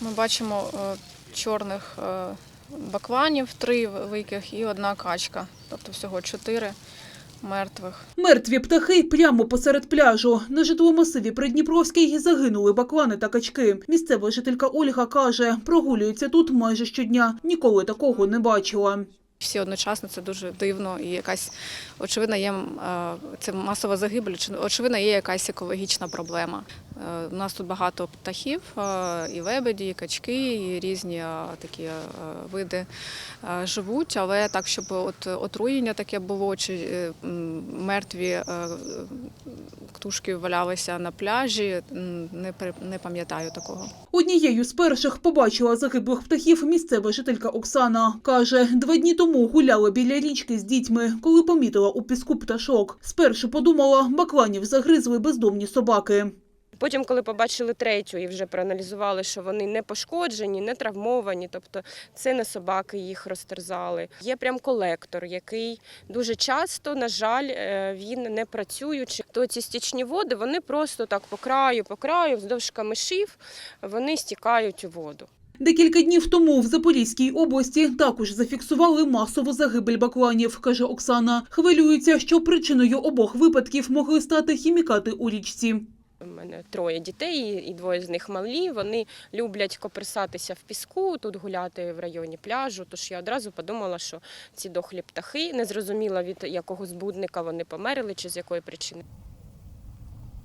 Ми бачимо е, чорних е, бакланів, три великих і одна качка, тобто всього чотири мертвих. Мертві птахи прямо посеред пляжу. На житловому масиві Придніпровський загинули баклани та качки. Місцева жителька Ольга каже, прогулюється тут майже щодня. Ніколи такого не бачила. Всі одночасно це дуже дивно і якась очевидно є е, це масова загибель. чи- Очевидно, є якась екологічна проблема. Е, У нас тут багато птахів, е, і лебеді, і качки, і різні е, такі види живуть, але так, щоб от отруєння таке було, чи мертві ктушки валялися на пляжі, не не пам'ятаю такого. Однією з перших побачила загиблих птахів місцева жителька Оксана. Каже, два дні тому гуляла біля річки з дітьми, коли помітила у піску пташок. Спершу подумала, бакланів загризли бездомні собаки. Потім, коли побачили третю і вже проаналізували, що вони не пошкоджені, не травмовані, тобто це не собаки їх розтерзали. Є прям колектор, який дуже часто, на жаль, е, він не працюючи. То ці стічні води вони просто так по краю, по краю, вздовж камишів, вони стікають у воду. Декілька днів тому в Запорізькій області також зафіксували масову загибель бакланів, каже Оксана. Хвилюється, що причиною обох випадків могли стати хімікати у річці. У мене троє дітей, і двоє з них малі. Вони люблять коперсатися в піску, тут гуляти в районі пляжу. Тож я одразу подумала, що ці дохлі птахи не зрозуміла від якого збудника вони померли чи з якої причини.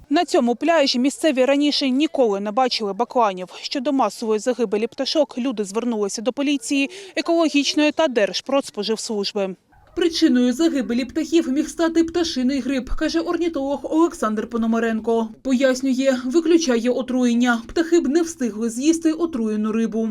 На цьому пляжі місцеві раніше ніколи не бачили бакланів. Щодо масової загибелі пташок люди звернулися до поліції, екологічної та Держпродспоживслужби. Причиною загибелі птахів міг стати пташиний грип, каже орнітолог Олександр Пономаренко. Пояснює, виключає отруєння. Птахи б не встигли з'їсти отруєну рибу.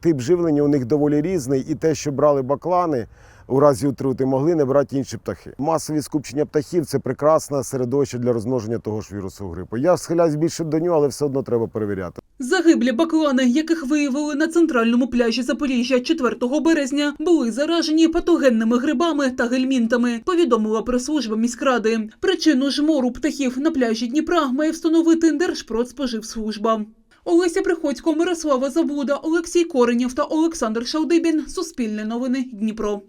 Тип живлення у них доволі різний, і те, що брали баклани у разі отрути, могли не брати інші птахи. Масові скупчення птахів це прекрасне середовище для розмноження того ж вірусу грипу. Я схиляюсь більше до нього, але все одно треба перевіряти. Загиблі баклани, яких виявили на центральному пляжі Запоріжжя 4 березня, були заражені патогенними грибами та гельмінтами, повідомила прес-служба міськради. Причину жмору птахів на пляжі Дніпра має встановити Держпродспоживслужба. Олеся Приходько, Мирослава Забуда, Олексій Коренєв та Олександр Шалдибін. Суспільне новини Дніпро.